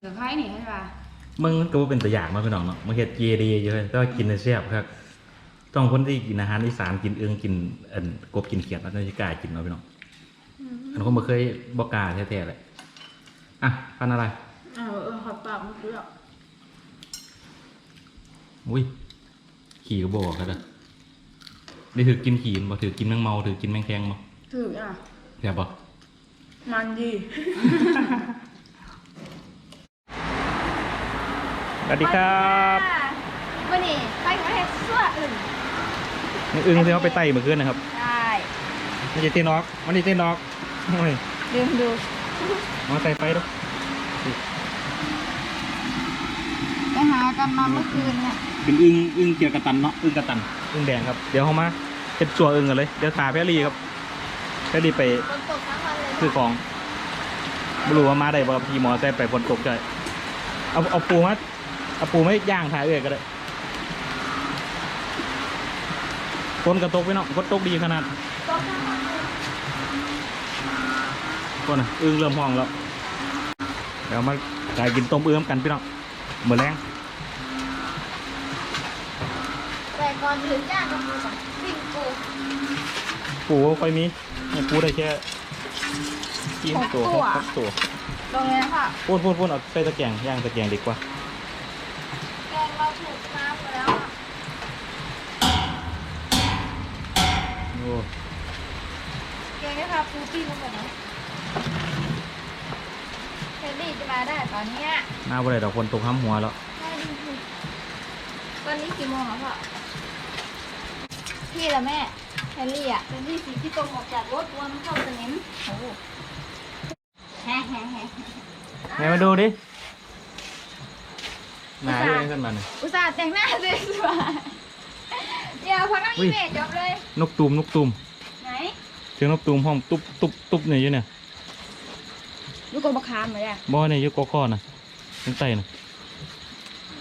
เดี๋ยวไพ่หนีให้ป่ะมึงก็บ่เป็นตัวอย่างมาพี่น้องเนาะมึงเฮ็ดเจดีอยู่เลยแต่ว่ากินได้แซ่บครับ ต้องคนที่กินอาหารอีสานกินเอิงกินเอันกบกินเขียดแล้วจะกล้ากินเนาะพี่น้องอันคนบ่เคยบ่กล้าแท้ๆเลยอะพันอะไรอ้าวเออขอปากมันคือแบบอุ้ยขี่ก็บอกกันเด้อได้ถือกินขี่บ่ถือกินแมงเมาถือกินแมงแคงบ่ถืออะแซ่บบ่มันดี สวัสดีครับวันนี้ไปประเทศสั่วอื่นนี่อึ้งที่เขาไปไต่เมื่อคืนนะครับใช่มันจะเต้นนอกมันจะเต้นนอกโอ้ยลืมดูมาใส่ไฟดูไปหากันมาเมื่อคืนเนี่ยเป็นอึ้งอึ้งเกี่ยวกับตันเนาะอึ้งกระตันอึ้งแดงครับเดี๋ยวเขามาเป็นจั่วอึ้งกันเลยเดี๋ยวตาแพรรี่ครับแพรรี่ไปฝนตกทั้งวันเลยซื้อของไม่รู้ว่ามาได้บ่ครับพี่หมอแซ่ไปฝนตกใจเอาเอาปูมา เอาปูไม่ย่างถ่ายเอื้อยก็ได้ฝนกระตกไปเนาะฝนตกดีขนาดตกทั้งวันเลยฝนน่ะอึ้งเริ่มห้องแล้ว เดี๋ยวมาไก่กินต้มเอื้อมกันพี่น้องเหมือนแรงแต่ก่อนอื่นจ้างกับมือก่อนวิ่งปูปูค่อยมีให้ปูได้แค่กี่ตัวหกตัวตรงนี้ค่ะพูดพูดพูดเอาใส่ตะแกรงย่างตะแกรงดีกว่า แกงเราถูกน้ำไปแล้วอะ โอ้ แกงได้ค่ะปูปิ้งลงไปไหนเฟรนลี่จะมาได้ตอนเนี้ยหน้าบ่ได้ดอกคนตกห้ำหัวแล้วได้ดีคือตอนนี้กี่โมงแล้วพ่อพี่ละแม่เฟรนลี่อะเฟรนลี่สีที่ตรงออกจากรถกลัวมันเข้าสนิมโอ้โหแฮ่แฮ่แฮ่ไหนมาดูดิหนาด้วยขึ้นมาหน่อยอุตส่าห์แต่งหน้าสวยๆเดี๋ยวพอน้องอุ้อียเมจจบเลย นกตูมนกตูมไหน เสียงนกตูมห้องตุ๊บตุ๊บตุ๊บเนี่ยอยู่เนี่ยลูกกบคามมาเนี่ยบ่เนี่ยอยู่กอข้อน่ะข้างใต้น่ะ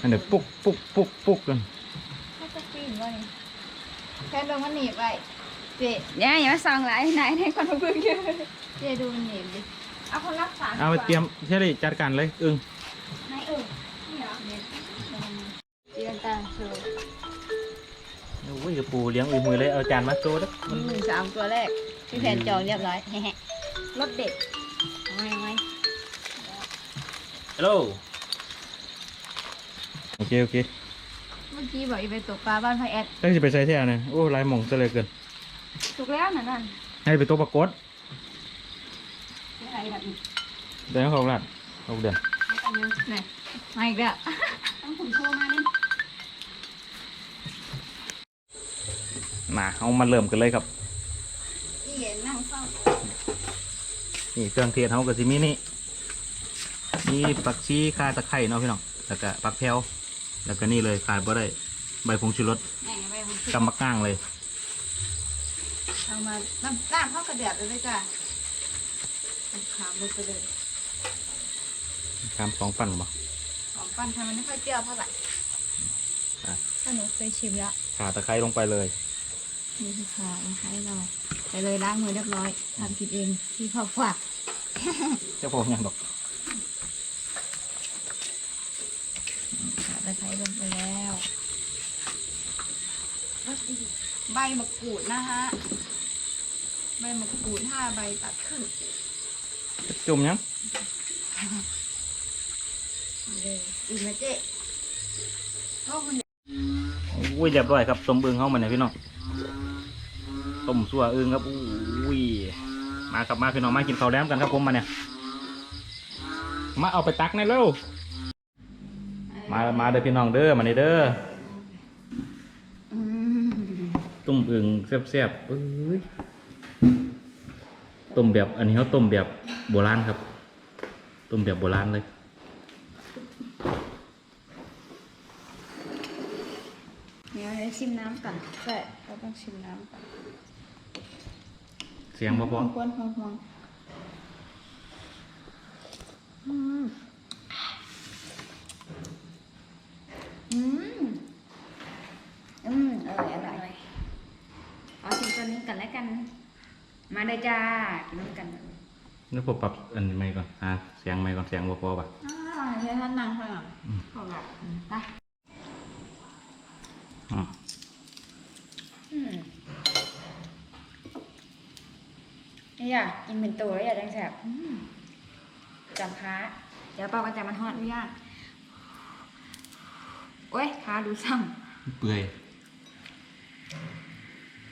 อันเดี๋ยวปุ๊กปุ๊กปุ๊กปุ๊กกันถ้าจะปีนวะนี่แค่ลงมันหนีบไปเจ๊เนี่ยอย่ามาส่องหลายไหนในคนมาพึ่งเยอะเจ๊ดูมันหนีบดิเอาคนรักษาเอาไปเตรียมเชอรี่จัดการเลยอึ้งไหนเออนี่เหรอเนี่ยเตียนตาโช ว์โอ้ยกระปูเลี้ยงอุ้ยมือเลยเอาจานมาโซ่ด้วยมันหนึ่งสามตัวแรกพี่แผนจองเรียบร้อยแฮะรสเด็ดเอาไงเอาไงฮัลโหลโอเคโอเคเมื่อกี้บอกอีไปตกปลาบ้านพระแอดตั้งจะไปใส่แท่เนี่ยโอ้ลายหม่องซะเลยเกิน ถูกแล้วนั่นนั่นให้ไปตัวปรากฏอะไรแบบนี้เดี๋ยวเขาลาดเขาเดือนไหนมาอีกแล้ว มาเอามาเริ่มกันเลยครับพี่เห็นนั่งเฝ้านี่เครื่องเทศเขาก็สิมีนี่มีผักชีข่าตะไคร้เนาะพี่น้องแล้วก็ผักแพรวแล้วก็นี่เลยขาดบ่ได้ใบผงชูรสแหมไปบุกกำมะก้างเลยเอามาน้ำน้ำเข้ากระเดือดเลยจ้ะขามลงไปเลยคามสองปั่นบ่ของปั้นทำมันไม่ค่อยเปรี้ยวเท่าไหร่อะถ้าหนูเคยชิมแล้วขาตะไคร้ลงไปเลย นี่คือขาให้เราไปเลยล้างมือเรียบร้อยทำกินเองที่พ่อฝากเจ้าพวกยังดอกขาตะไคร้ลงไปแล้วใบมะกรูดนะฮะใบมะกรูดห้าใบตัดครึ่งจุ่มยังเลยอีกนะเจ๊พ่อคนเดียวอุ้ยเรียบร้อยครับต้มอึ่งเข้ามาเนี่ยพี่น้อง ต้มสั่วอึ่งครับอุ้ยมาครับมาพี่น้องมากินข้าวแล้มกันครับผมมาเนี่ย มาเอาไปตักในอยเร็วมามาเด้อพี่น้องเด้อมานี่เด้อต้มอึ่งแซ่บๆเอ้ยต้มแบบอันนี้เขาต้มแบบโบราณครับ ต้มแบบโบราณเลยเดี๋ยวให้ชิมน้ำก่อนใช่เราต้องชิมน้ำก่อน เสียงบ่พอควรห่วงห่วงอืมอืมอืมอร่อยอร่อยเอาชิมตัวนี้กันแล้วกัน มาเลยจ้ากินน้ำกันเลยนี่ผมปรับอันนี้ไม่ก่อนอ่าเสียงไม่ก่อนเสียงบ่พอป่ะอ้าวใช่ท่านนางข้างหลังของหลักไปอะ อืม นี่อะกินเป็นตัวแล้วอย่าแดงแสบอืมจำค้าเดี๋ยวเปากันแต่มันฮอดอนุญาตโอ้ยขาดูซ้เปื่อย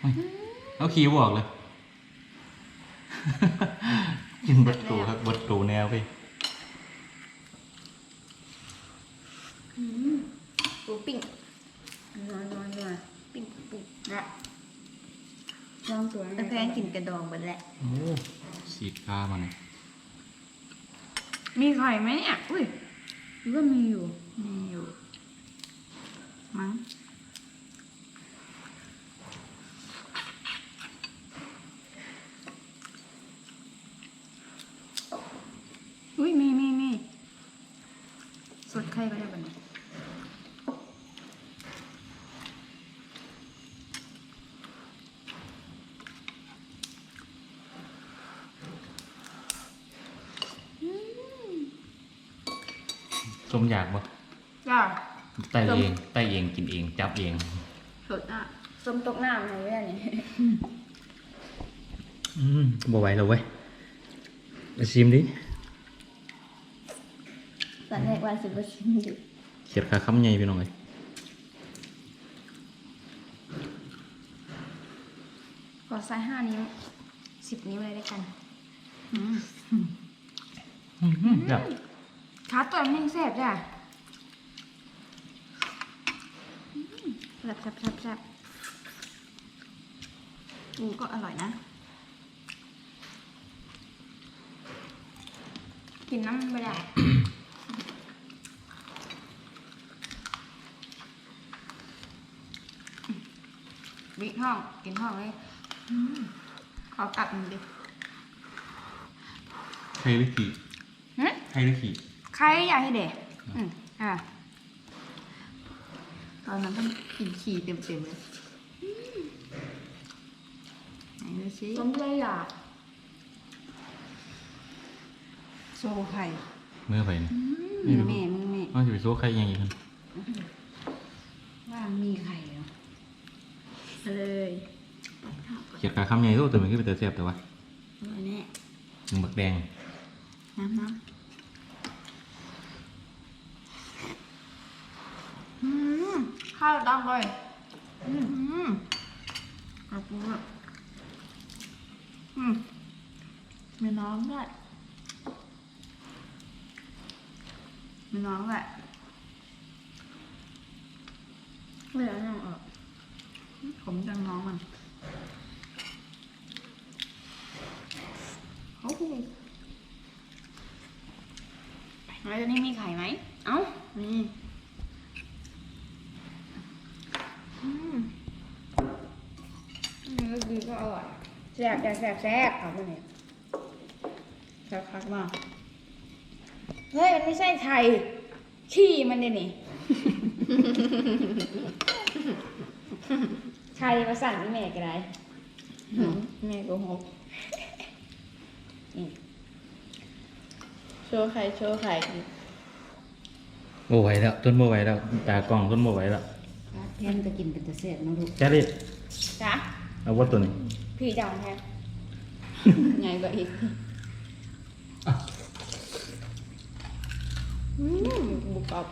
เฮ้ยเอาขี้บอกเลย กินเบัตตูครับเบัตตูแนวไปำปูปิ้งนัวนัวนัวปิ้งปิ้งนะ ลองตัวแต่แพงกินกระดองหมดแหละโอ้สีกามันยมีไข่ไหมเนี่ย อุ้ยหรือว่ามีอยู่ มีอยู่ มั้งอุ้ยมีมีมีสดไข่ก็ได้บัดนี้ ส มอยากบ่จ้าไต่เองไต่เองกินเองจับเองสดอะส้มตกน้ำอะไรเงี้ยนี่อืมบ่ไหวแล้วเว้ยมาชิมดิตอนแรกว่าสิบเปอร์เซ็นต์อยู่เขียดขาคำใหญ่พี่น้องเลยขอใส่ห้านิ้วสิบนิ้วเลยได้กันอยาก ขาตัวมันยังแสบจ้ะแซ่บแซ่บแซ่บแซ่บปูก็อร่อยนะ กินน้ำไม่ได้วิห้อง กินห้องเลยอืมขอกลับหนึ่งดิใครหรือขี่หึใครหรือขี่ ใครอยากให้เด็กอืมอะตอนนั้นต้องกินขี่เต็มเต็มๆเลยไหนดูสิต้มเลยอยากโซไข่เมื่อไปนี่มือแม่มือแม่ว่าจะไปโซ่ใครยังอีกคนว่ามีไข่เหรอเอาเลยเขียดขาคำใหญ่โตแต่มันก็เป็นแต่แซ่บแต่ว่าอันนี้หนึ่งบักแดงน้ำน้อืม ข้าวดำเลยำอืมอืมกระปุกอะอืมมีน้องด้วยมีน้องแหละไม่แล้วยังออกผมจังน้องมันโอ้โหแล้วตัวนี้มีไข่ไหม เอ้านี่อืม อันนี้ก็ดีก็อร่อยแซ่บแซ่บแซ่บแซ่บเอาไปเนี่ยแซ่บคักมากเฮ้ยมันไม่ใช่ไข่ขี้มันเนี่ยนี่ ไข่มาสั่งที่แม่ก็ได้แม่โก็หกนี่โชว์ไข่โชว์ไข่โม่ไหวแล้วต้นโม่ไหวแล้วตากล้องต้นโม่ไหวแล้ว แทนจะกินเป็นตะเสียบนะลูกแค่นี้จ้ะเอาว่าตัวนี้พี่จังแทนใหญ่กว่าอีกอืมบุกกรอบ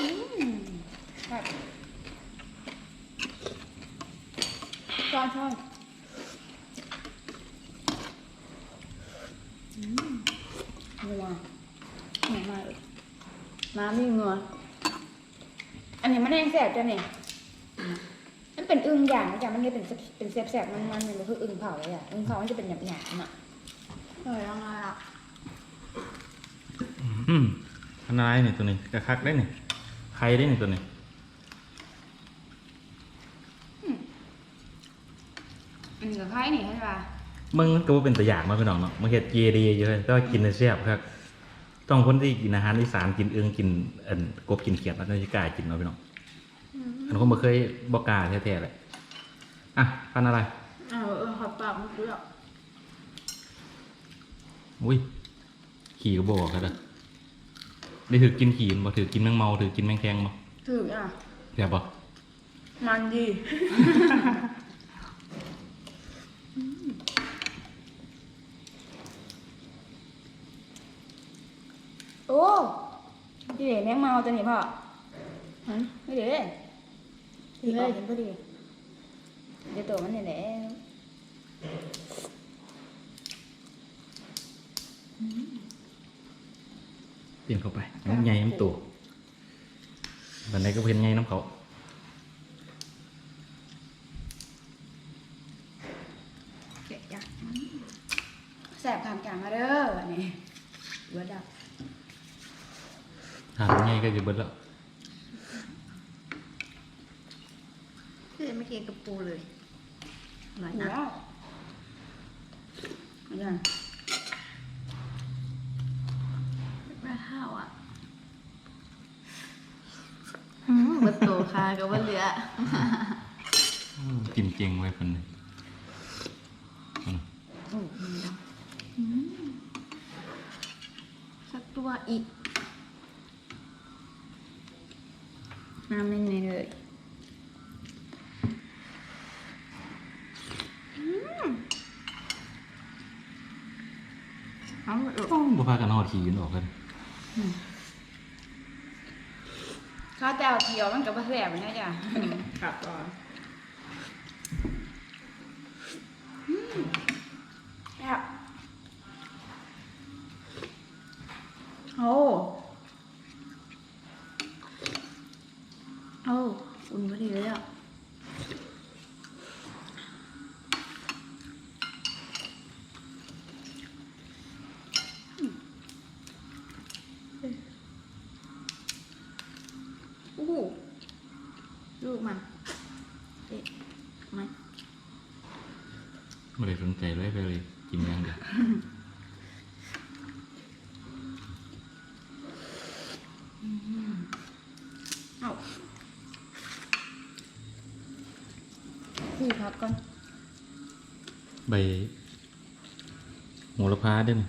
อืมครับชอบชอบอืมนัวเหนื่อยมากเลย น้ำนี่นัวอันนี้มันแห้งแสบจ้ะเนี่ยมันเป็นอึ่งอย่างนะจ๊ะมันจะเป็นเป็นแสบๆมันๆมันคืออึ่งเผาเลยอะอึ่งเผามันจะเป็นหยาบๆน่ะอร่อยยังไงอะอืมอันอะไรนี่ตัวนี้กระคักได้นี่ใครได้นี่ตัวนี้อันนี้กับไข่นี่ใช่ปะมึงก็ว่าเป็นตัวอย่างมาพี่น้องเนาะมึงเห็ดเจดีเยอะแต่ว่ากินในแซ่บครับ ต้องคนที่กินอาหารอีสานกินเอิงกินเอ็นกบกินเขียดแล้วจะกล้ากินเนาะพี่น้องอันคนบ่เคยบอกกล้าแท้ๆเลยอะพันอะไรอ้าวเออขอบปากมันเปรี้ยวอุ้ยขี่ก็บอกกันเลยได้ถือกินขี่บ่ถือกินแมงเมาถือกินแมงแคงบ่ถืออะแซ่บบ่มันดี โอ้ ดีเดแมงเมาตัวนี้พ่อฮะไม่เดดีเลยเห็นพอดีเดี๋ยวตัวมันนี่แหละเปลี่ยนเข้าไปน้ำใหญ่น้ำตัวบันไดก็เพิ่นใหญ่น้ำเขา เด็กจ้ะแสบขามกลางมาเด้อวันนี้เบิดดับ ทานใหญ่ก็จะเบิดแล้ว คือไม่เทียกับปูเลยอร่อยแล้นะวอาจารย์ปลาข้าวอะอืมบนโตคากับว่าเหลืออืมกินเจงไว้เพิ่นนี่อืมโอ้มีแล้วสักตัวอีกน้ำเน้นๆเลย เอาเออต้องบ่พากันหอดขี่กันออกกันข้าวแต้วเขียวมันกับแสบนะจ้ะครับก่อนครับโอ้โอ้อุ่นพอดีเลยอะ อู้หูลู กมันเอ๊ะไม่ไม่ได้สนใจเลยเลยกินอย่างเดียวเอ้าคู่พักก่อน ใบโหระพาเด้อนี่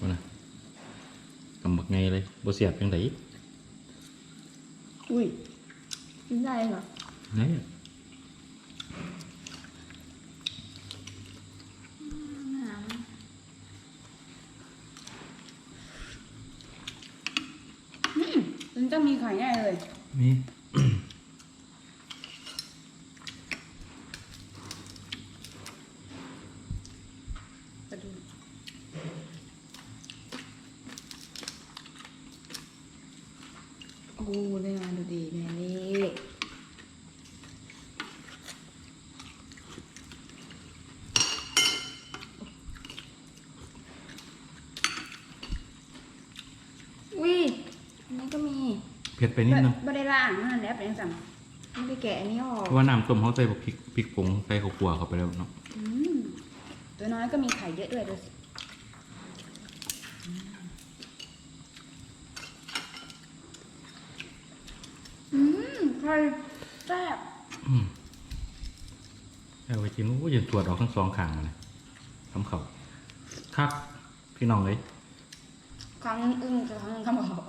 ว่านะ กำบักไงเลยบ่เสียบจังไดอุ้ยกินได้เหรอไหนน้ำมันต้องมีไข่แน่เลยนี่กระดูก โอ้ได้มาดูดีแม่นี่อุ้ยอันนี้ก็มีเผ็ดไปนิดนึงบ่ได้ล่างนั่นแหละเป็นสั่งไม่ได้แกะอันนี้ออกเพราะว่าน้ำต้มเขาใส่พริกพริกผงใส่ข้าวคั่วเข้าไปแล้วเนาะอืมตัวน้อยก็มีไข่เยอะด้วยดูสิอื มไข่แซ่บอืมเอาไปกินโอ้ยยังตรวจออกทั้งสองข้างเลยทำเขาคักพี่น้องเลยครั้งอึ้งกับครั้งคำบอก